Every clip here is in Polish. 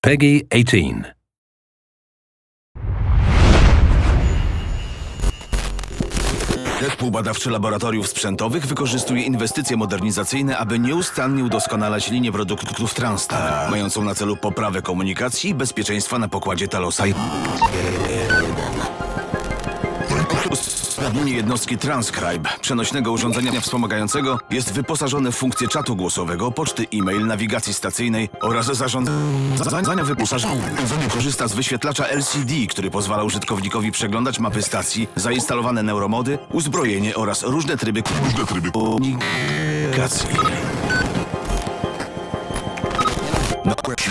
Peggy 18. Zespół badawczy laboratoriów sprzętowych wykorzystuje inwestycje modernizacyjne, aby nieustannie udoskonalać linię produktów Transstar, mającą na celu poprawę komunikacji i bezpieczeństwa na pokładzie Talosa. Usprawnienie jednostki Transcribe, przenośnego urządzenia wspomagającego, jest wyposażone w funkcję czatu głosowego, poczty e-mail, nawigacji stacyjnej oraz zarządzania wyposażenia. Korzysta z wyświetlacza LCD, który pozwala użytkownikowi przeglądać mapy stacji, zainstalowane neuromody, uzbrojenie oraz różne tryby komunikacji.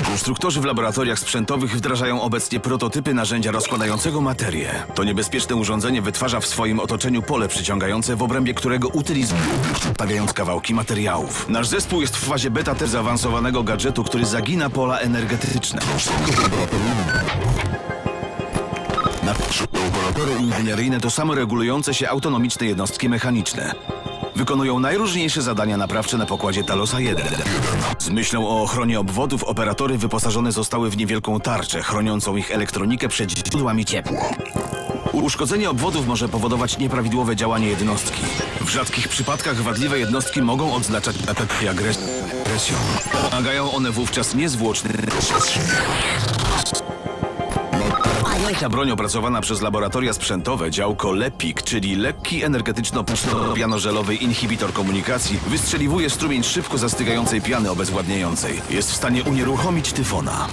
Konstruktorzy w laboratoriach sprzętowych wdrażają obecnie prototypy narzędzia rozkładającego materię. To niebezpieczne urządzenie wytwarza w swoim otoczeniu pole przyciągające, w obrębie którego utylizuje, stawiając kawałki materiałów. Nasz zespół jest w fazie beta też zaawansowanego gadżetu, który zagina pola energetyczne. Nasze operatory inżynieryjne to samoregulujące się autonomiczne jednostki mechaniczne. Wykonują najróżniejsze zadania naprawcze na pokładzie Talosa 1. Z myślą o ochronie obwodów operatory wyposażone zostały w niewielką tarczę chroniącą ich elektronikę przed źródłami ciepła. Uszkodzenie obwodów może powodować nieprawidłowe działanie jednostki. W rzadkich przypadkach wadliwe jednostki mogą odznaczać atak i agresją. Pomagają one wówczas niezwłoczny ta broń opracowana przez laboratoria sprzętowe działko LEPIK, czyli lekki energetyczno-pianożelowy inhibitor komunikacji, wystrzeliwuje strumień szybko zastygającej piany obezwładniającej. Jest w stanie unieruchomić tyfona.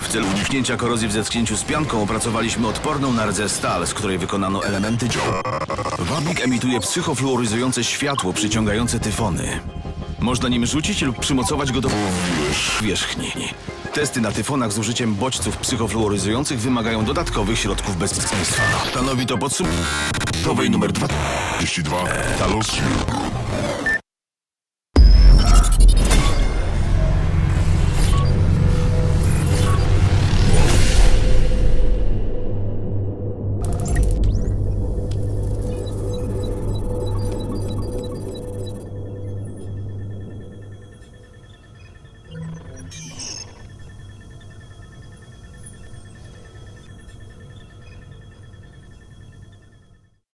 W celu uniknięcia korozji w zetknięciu z pianką opracowaliśmy odporną na rdze stal, z której wykonano elementy dział. Wabik emituje psychofluoryzujące światło przyciągające tyfony. Można nim rzucić lub przymocować go do wierzchni. Testy na tyfonach z użyciem bodźców psychofluoryzujących wymagają dodatkowych środków bezpieczeństwa. Stanowi to podsumowanie numer 2. 32 Talos